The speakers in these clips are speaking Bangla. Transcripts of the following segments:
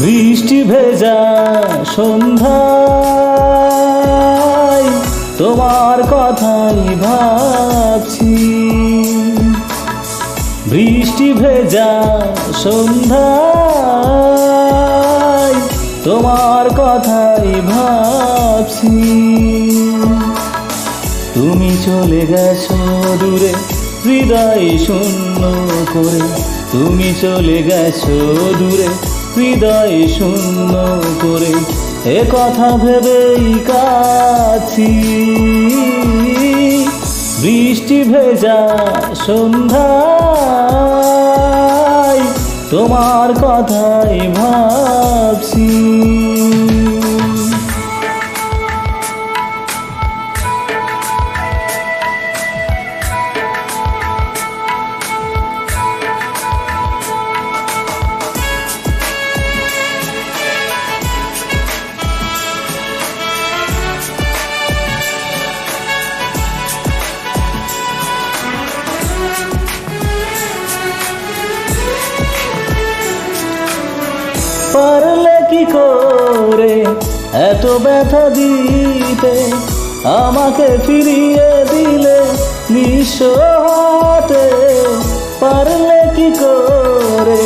বৃষ্টি ভেজা সন্ধ্যায় তোমার কথাই ভাবছি। বৃষ্টি ভেজা সন্ধ্যায় তোমার কথাই ভাবছি। তুমি চলে গেছো দূরে, হৃদয় শূন্য করে। তুমি চলে গেছো দূরে হৃদয় শূন্য করে এ কথা ভেবেই কাছি। বৃষ্টি ভেজা সন্ধ্যা তোমার কথাই ভাবছি। করে এত ব্যথা দিতে আমাকে ফিরিয়ে দিলে নিঃস্ব হতে পারলে কি করে?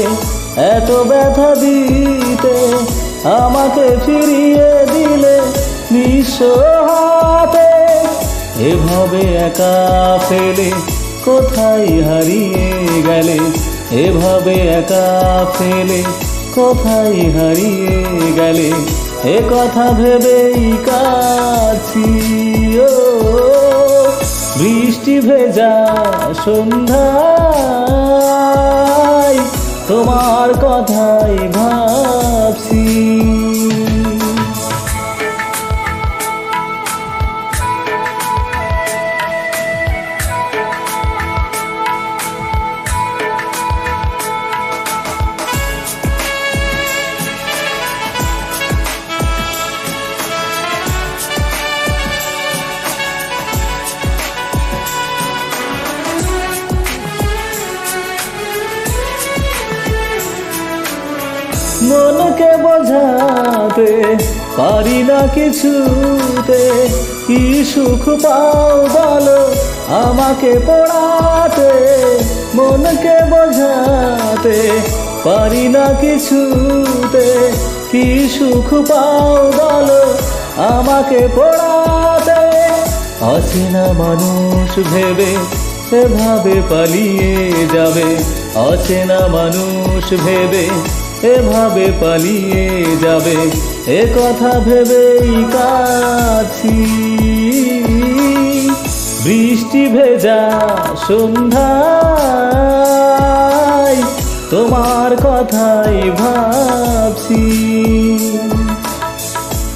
এত ব্যথা দিতে আমাকে ফিরিয়ে দিলে নিঃস্ব হতে এভাবে একা ফেলে কোথায় হারিয়ে গেলে? এভাবে একা ফেলে কোথায় হারিয়ে গেলে? এ কথা ভেবেই কাছি ও বৃষ্টি ভেজা সন্ধ্যায়। তোমার কথাই ভাবছি বোঝাতে পারি না কিছুতে। কি সুখ পাও বলো আমাকে পড়াতে, মনকে বোঝাতে। পারি না কিছুতে। কি সুখ পাও বলো আমাকে পড়াতে। অচেনা মানুষ ভেবে, এভাবে পালিয়ে যাবে। অচেনা মানুষ ভেবে এভাবে পালিয়ে যাবে, এ কথা ভেবেই কাছি। বৃষ্টি ভেজা সন্ধ্যায় তোমার কথাই ভাবছি।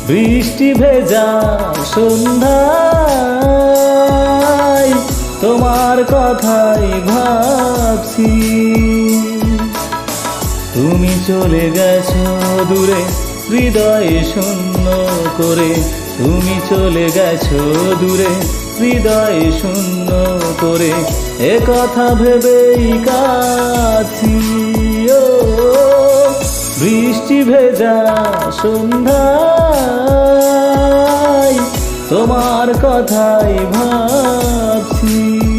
বৃষ্টি ভেজা সন্ধ্যায় তোমার কথাই ভাবছি। তুমি চলে গেছো দূরে, হৃদয় শূন্য করে। তুমি চলে গেছো দূরে, হৃদয় শূন্য করে। এ কথা ভেবেই কাছি বৃষ্টি ভেজা সন্ধ্যায় তোমার কথাই ভাবছি।